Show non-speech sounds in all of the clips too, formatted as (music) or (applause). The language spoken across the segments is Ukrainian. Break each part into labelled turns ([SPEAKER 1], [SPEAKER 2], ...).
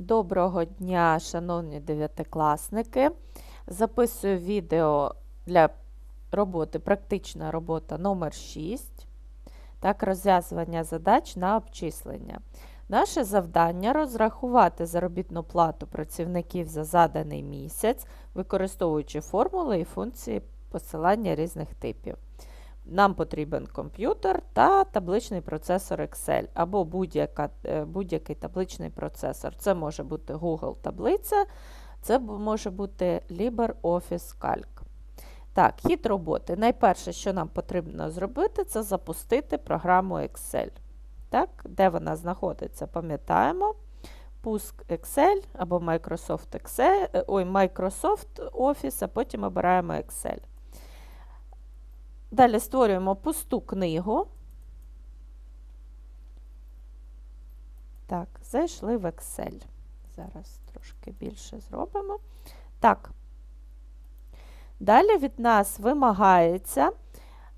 [SPEAKER 1] Доброго дня, шановні дев'ятикласники. Записую відео для роботи, практична робота номер 6 так, розв'язування задач на обчислення. Наше завдання розрахувати заробітну плату працівників за заданий місяць, використовуючи формули і функції посилання різних типів. Нам потрібен комп'ютер та табличний процесор Excel або е, будь-який табличний процесор. Це може бути Google таблиця, це може бути LibreOffice Calc. Так, хід роботи. Найперше, що нам потрібно зробити, це запустити програму Excel. Так, де вона знаходиться, пам'ятаємо. Пуск Excel або Microsoft Excel, е, ой, Microsoft Office, а потім обираємо Excel. Далі створюємо пусту книгу. Так, зайшли в Excel. Зараз трошки більше зробимо. Так. Далі від нас вимагається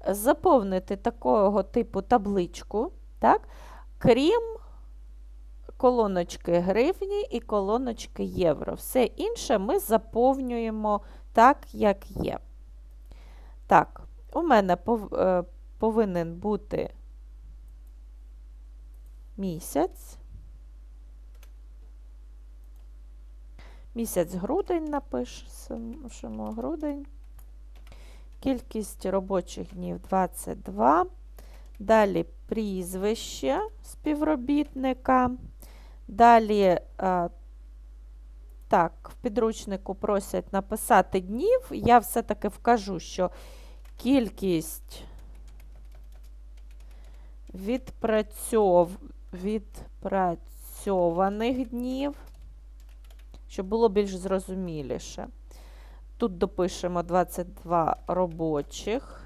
[SPEAKER 1] заповнити такого типу табличку, так, крім колоночки гривні і колоночки євро. Все інше ми заповнюємо так, як є. Так, у мене е, повинен бути місяць. Місяць грудень напишемо грудень. Кількість робочих днів 22. Далі прізвище співробітника. Далі, е, так, в підручнику просять написати днів. Я все-таки вкажу, що кількість відпрацьов... відпрацьованих днів, щоб було більш зрозуміліше. Тут допишемо 22 робочих.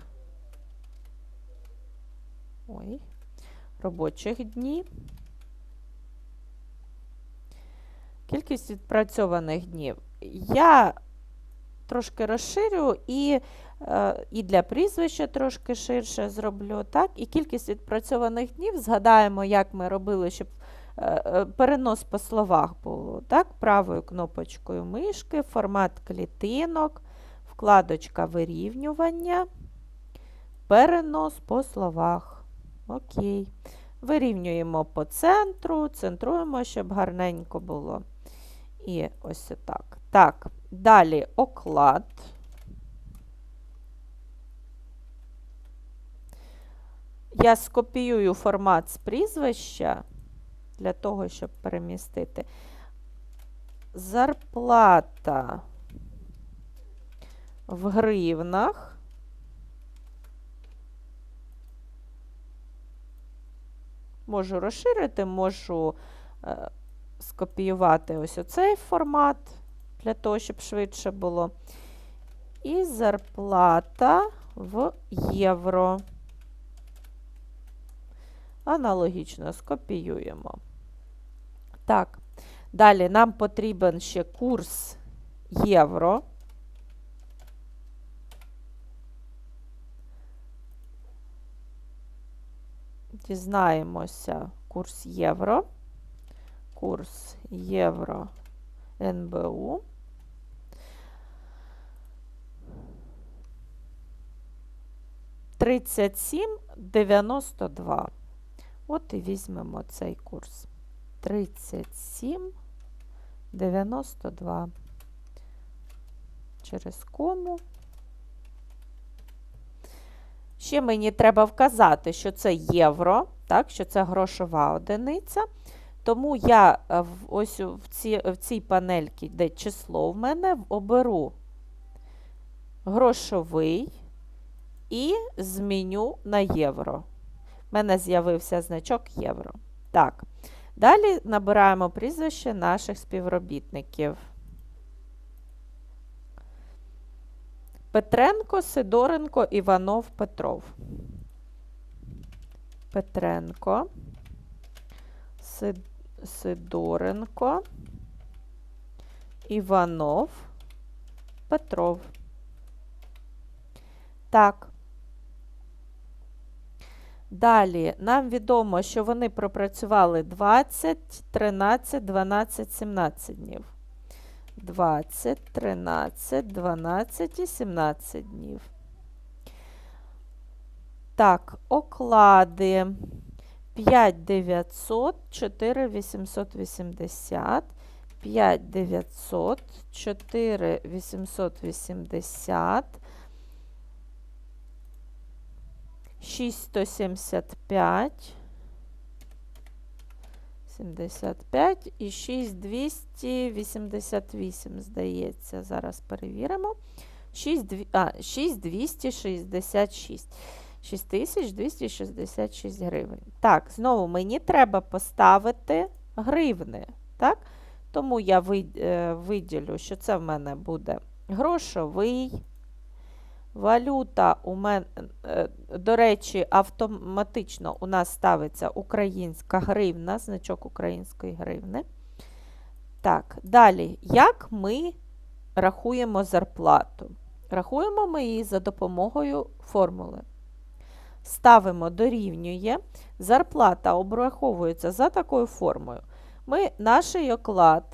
[SPEAKER 1] Ой, робочих дні. Кількість відпрацьованих днів. Я трошки розширю і, і для прізвища трошки ширше зроблю. так? І кількість відпрацьованих днів згадаємо, як ми робили, щоб е, е, перенос по словах було. так? Правою кнопочкою мишки, формат клітинок, вкладочка вирівнювання, перенос по словах. Окей. Вирівнюємо по центру, центруємо, щоб гарненько було. І ось так. Так, далі оклад. Я скопіюю формат з прізвища для того, щоб перемістити. Зарплата в гривнах. Можу розширити, можу е, скопіювати ось оцей формат для того, щоб швидше було. І зарплата в євро. Аналогічно скопіюємо. Так, далі нам потрібен ще курс євро. Дізнаємося курс євро. Курс євро НБУ. Тридцять сім дев'яносто два. От і візьмемо цей курс. Тридцять сім дев'яносто два. Через кому. Ще мені треба вказати, що це євро, так, що це грошова одиниця. Тому я е, ось в цій, в цій панельці, де число в мене, оберу грошовий і зміню на євро. У мене з'явився значок євро. Так. Далі набираємо прізвище наших співробітників. Петренко, Сидоренко, Іванов, Петров. Петренко, Сидоренко, Іванов, Петров. Так. Далі нам відомо, що вони пропрацювали 20, 13, 12, 17 днів. 20, 13, 12 і 17 днів. Так, оклади 5 900, 4 880, 5 900, 4 880, 6 175, 75 і 6 288, здається. Зараз перевіримо. 6, а, 6 266. 6266 гривень. Так, знову мені треба поставити гривни. Так? Тому я е, виділю, що це в мене буде грошовий. Валюта у мене, до речі, автоматично у нас ставиться українська гривна, значок української гривни. Так, далі, як ми рахуємо зарплату? Рахуємо ми її за допомогою формули. Ставимо дорівнює. Зарплата обраховується за такою формою. Ми наш оклад,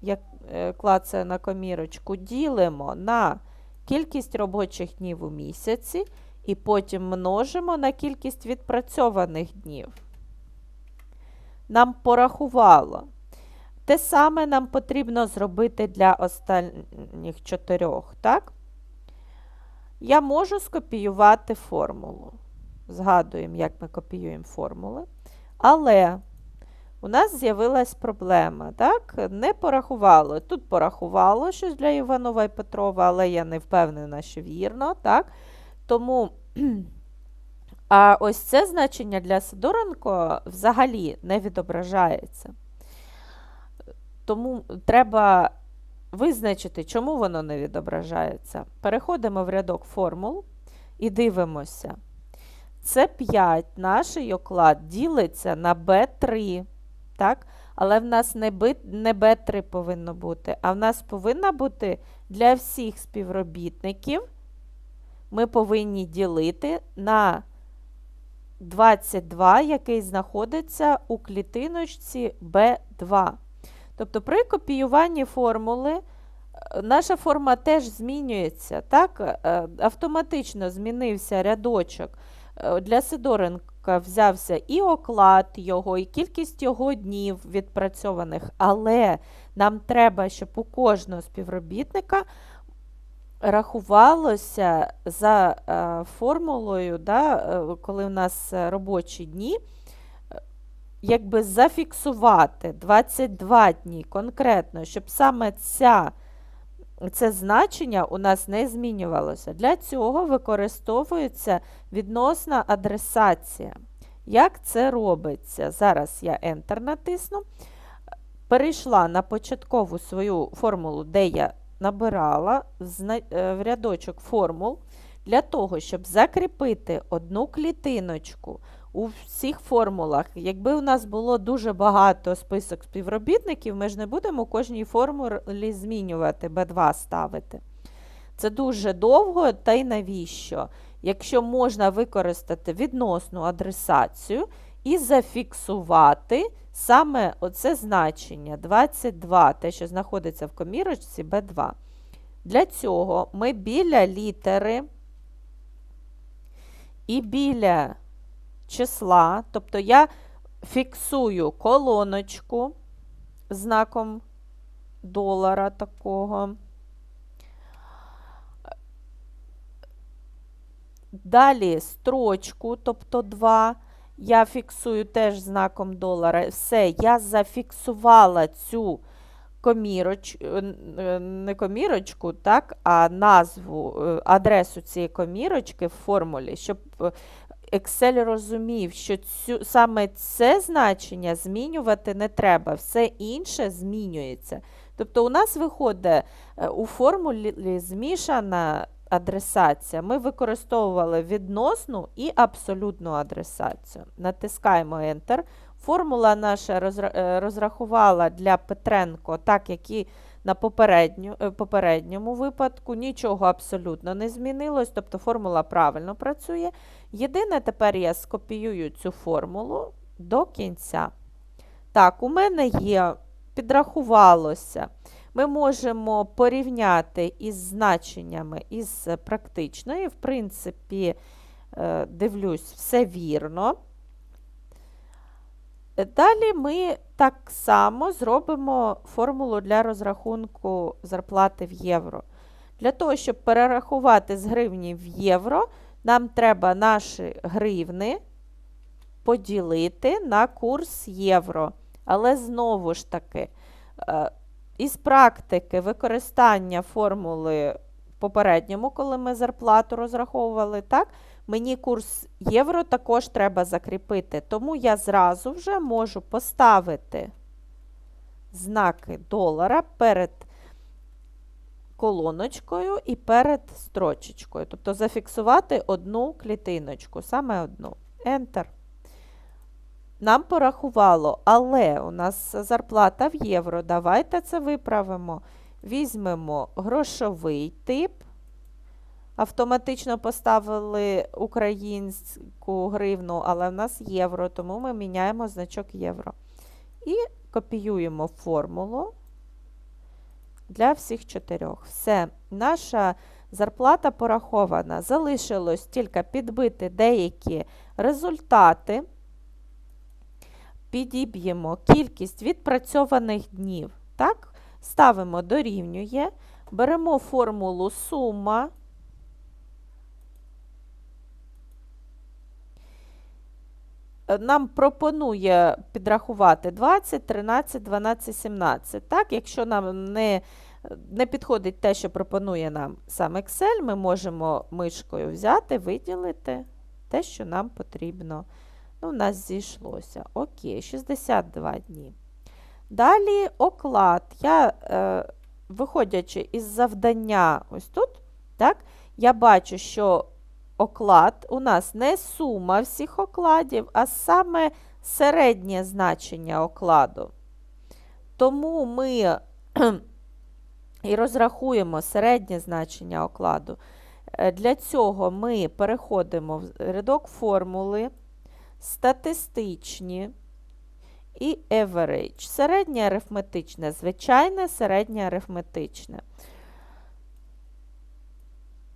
[SPEAKER 1] як е, клацає на комірочку, ділимо на кількість робочих днів у місяці і потім множимо на кількість відпрацьованих днів. Нам порахувало. Те саме нам потрібно зробити для останніх чотирьох, так? Я можу скопіювати формулу. Згадуємо, як ми копіюємо формули. Але у нас з'явилась проблема, так? Не порахувало. Тут порахувало щось для Іванова і Петрова, але я не впевнена, що вірно, так? Тому, (clears throat) а ось це значення для Сидоренко взагалі не відображається. Тому треба визначити, чому воно не відображається. Переходимо в рядок формул і дивимося. Це 5 наш оклад ділиться на B3. Так? Але в нас не, би, не B3 повинно бути, а в нас повинна бути для всіх співробітників. Ми повинні ділити на 22, який знаходиться у клітиночці B2. Тобто при копіюванні формули е, наша форма теж змінюється. Так? Е, Автоматично змінився рядочок. Е, Для Сидоренка взявся і оклад його, і кількість його днів відпрацьованих, але нам треба, щоб у кожного співробітника рахувалося за е, формулою, да, е, коли у нас робочі дні, якби зафіксувати 22 дні конкретно, щоб саме ця, це значення у нас не змінювалося. Для цього використовується відносна адресація. Як це робиться? Зараз я Enter натисну. Перейшла на початкову свою формулу, де я набирала е, в рядочок формул для того, щоб закріпити одну клітиночку у всіх формулах. Якби у нас було дуже багато список співробітників, ми ж не будемо кожній формулі змінювати, B2 ставити. Це дуже довго, та й навіщо? Якщо можна використати відносну адресацію і зафіксувати саме оце значення 22, те, що знаходиться в комірочці B2. Для цього ми біля літери і біля числа, тобто я фіксую колоночку знаком долара такого. Далі строчку, тобто 2, я фіксую теж знаком долара. Все, я зафіксувала цю коміроч, е, е, не комірочку, так, а назву, е, адресу цієї комірочки в формулі, щоб Excel розумів, що цю, саме це значення змінювати не треба, все інше змінюється. Тобто у нас виходить е, у формулі змішана адресація. Ми використовували відносну і абсолютну адресацію. Натискаємо Enter. Формула наша е, розрахувала для Петренко, так як і на попередню, е, попередньому випадку. Нічого абсолютно не змінилось, тобто формула правильно працює. Єдине, тепер я скопіюю цю формулу до кінця. Так, у мене є, підрахувалося. Ми можемо порівняти із значеннями із практичної. В принципі, е, дивлюсь, все вірно. Далі ми так само зробимо формулу для розрахунку зарплати в євро. Для того, щоб перерахувати з гривні в євро, нам треба наші гривни поділити на курс євро. Але знову ж таки, е, із практики використання формули попередньому, коли ми зарплату розраховували, так, мені курс євро також треба закріпити. Тому я зразу вже можу поставити знаки долара перед колоночкою і перед строчечкою. Тобто зафіксувати одну клітиночку, саме одну. Enter. Нам порахувало, але у нас зарплата в євро. Давайте це виправимо. Візьмемо грошовий тип. Автоматично поставили українську гривну, але в нас євро, тому ми міняємо значок євро. І копіюємо формулу для всіх чотирьох. Все, наша зарплата порахована. Залишилось тільки підбити деякі результати. Підіб'ємо кількість відпрацьованих днів. Так? Ставимо дорівнює, беремо формулу сума. Нам пропонує підрахувати 20, 13, 12, 17. Так? Якщо нам не, не підходить те, що пропонує нам сам Excel, ми можемо мишкою взяти, виділити те, що нам потрібно. Ну, у нас зійшлося. Окей, 62 дні. Далі оклад. Я, е, виходячи із завдання, ось тут, так, я бачу, що оклад у нас не сума всіх окладів, а саме середнє значення окладу. Тому ми (clears throat) і розрахуємо середнє значення окладу. Е, Для цього ми переходимо в рядок формули статистичні і average. Середнє арифметичне, звичайне середнє арифметичне.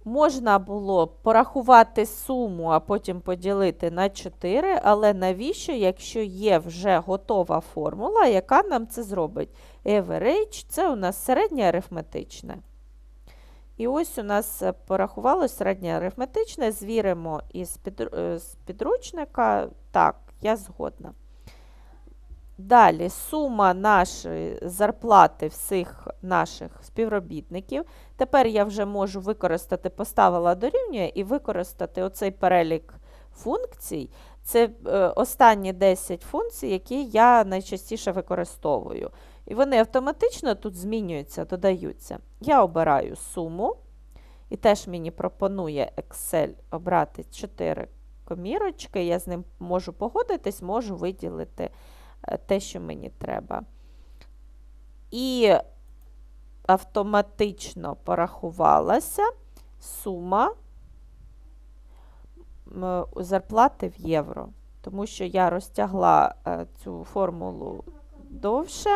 [SPEAKER 1] Можна було порахувати суму, а потім поділити на 4, але навіщо, якщо є вже готова формула, яка нам це зробить? Average – це у нас середнє арифметичне. І ось у нас порахувалось середнє арифметичне, звіримо із з підручника. Так, я згодна. Далі сума нашої зарплати всіх наших співробітників. Тепер я вже можу використати, поставила дорівнює і використати оцей перелік функцій. Це е, останні 10 функцій, які я найчастіше використовую. І вони автоматично тут змінюються, додаються. Я обираю суму, і теж мені пропонує Excel обрати 4 комірочки. Я з ним можу погодитись, можу виділити те, що мені треба. І автоматично порахувалася сума зарплати в євро. Тому що я розтягла е, цю формулу довше.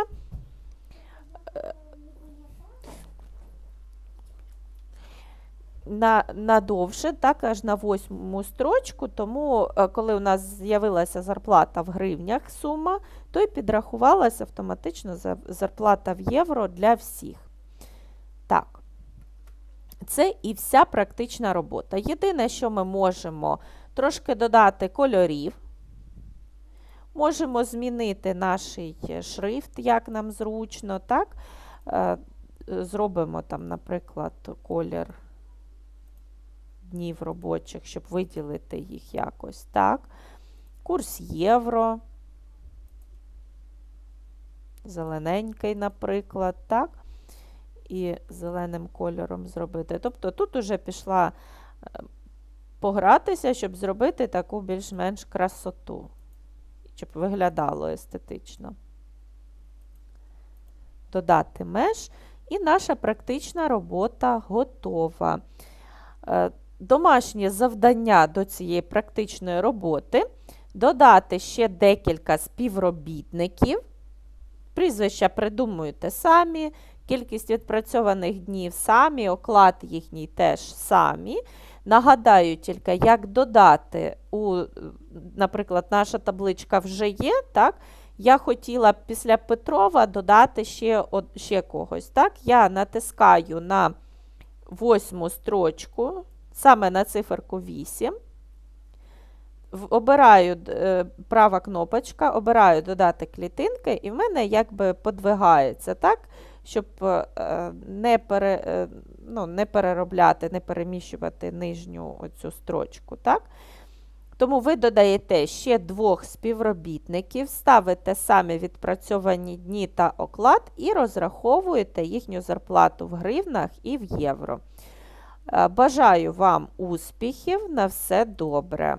[SPEAKER 1] На, на довше, так, аж на восьму строчку, тому е, коли у нас з'явилася зарплата в гривнях сума, то й підрахувалася автоматично зарплата в євро для всіх. Так, це і вся практична робота. Єдине, що ми можемо трошки додати кольорів. Можемо змінити наш шрифт, як нам зручно. так? Е, зробимо там, наприклад, колір днів робочих, щоб виділити їх якось так. Курс євро. Зелененький, наприклад, так? І зеленим кольором зробити. Тобто тут уже пішла е, погратися, щоб зробити таку більш-менш красоту, щоб виглядало естетично. Додати меж, і наша практична робота готова. Домашнє завдання до цієї практичної роботи додати ще декілька співробітників. Прізвища придумуєте самі, кількість відпрацьованих днів самі, оклад їхній теж самі. Нагадаю тільки, як додати у, наприклад, наша табличка вже є, так? Я хотіла після Петрова додати ще, ще когось. Так? Я натискаю на восьму строчку, саме на циферку 8. Обираю е, права кнопочка, обираю додати клітинки, і в мене якби подвигається, так? Щоб е, не, пере, е, ну, не переробляти, не переміщувати нижню оцю строчку. Так? Тому ви додаєте ще двох співробітників, ставите самі відпрацьовані дні та оклад і розраховуєте їхню зарплату в гривнах і в євро. Е, Бажаю вам успіхів, на все добре!